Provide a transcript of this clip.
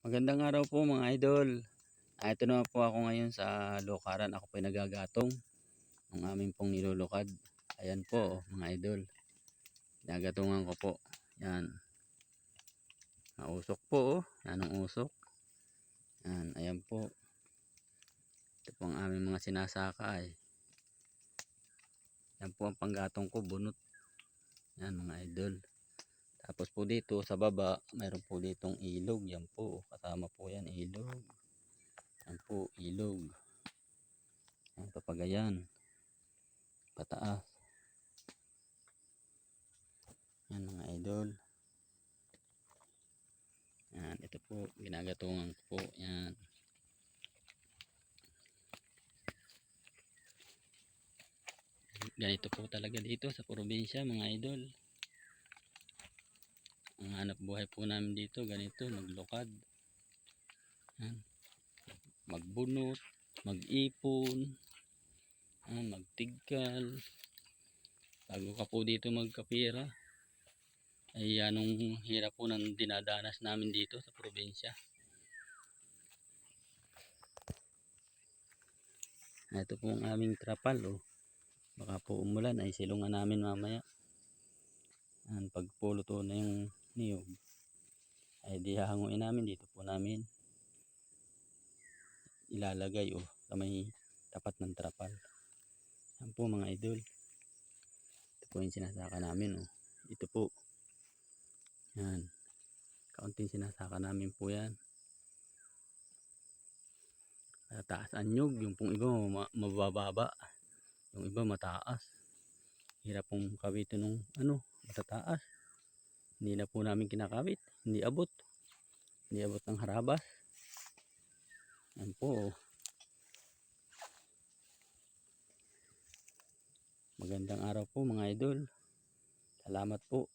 Magandang araw po mga idol. Ah, ito naman po ako ngayon sa Lokaran. Ako po ay nagagatong ng aming pong nilulukad. Ayan po mga idol. Nagatungan ko po. Yan. Nausok po oh. Yan ang usok. Yan. Ayan po. Ito po ang aming mga sinasaka ay. Yan po ang panggatong ko. Bunot. Yan mga idol. Tapos po dito sa baba, mayroon po ditong ilog. Yan po, kasama po yan, ilog. Yan po, ilog. Yan, papagayan. Pataas. Yan mga idol. Yan, ito po, ginagatungan po. Yan. Ganito po talaga dito sa probinsya mga idol ang hanap buhay po namin dito ganito maglukad Yan. magbunot mag-ipon magtigkal bago ka po dito magkapira ay anong hirap po ng dinadanas namin dito sa probinsya ito po ang aming trapal oh. baka po umulan ay silungan namin mamaya yan, pag puluto na yung niyog ay di hahanguin namin. Dito po namin ilalagay oh sa may tapat ng trapal. Yan po mga idol. Ito po yung sinasaka namin oh. Ito po. Yan. Kaunting sinasaka namin po yan. Mataas ang nyug yung pong iba ma- mabababa. Yung iba mataas. Hirap pong kawitin ng ano matataas hindi na po namin kinakabit hindi abot. Hindi abot ng harabas yan po oh. magandang araw po mga idol. Salamat po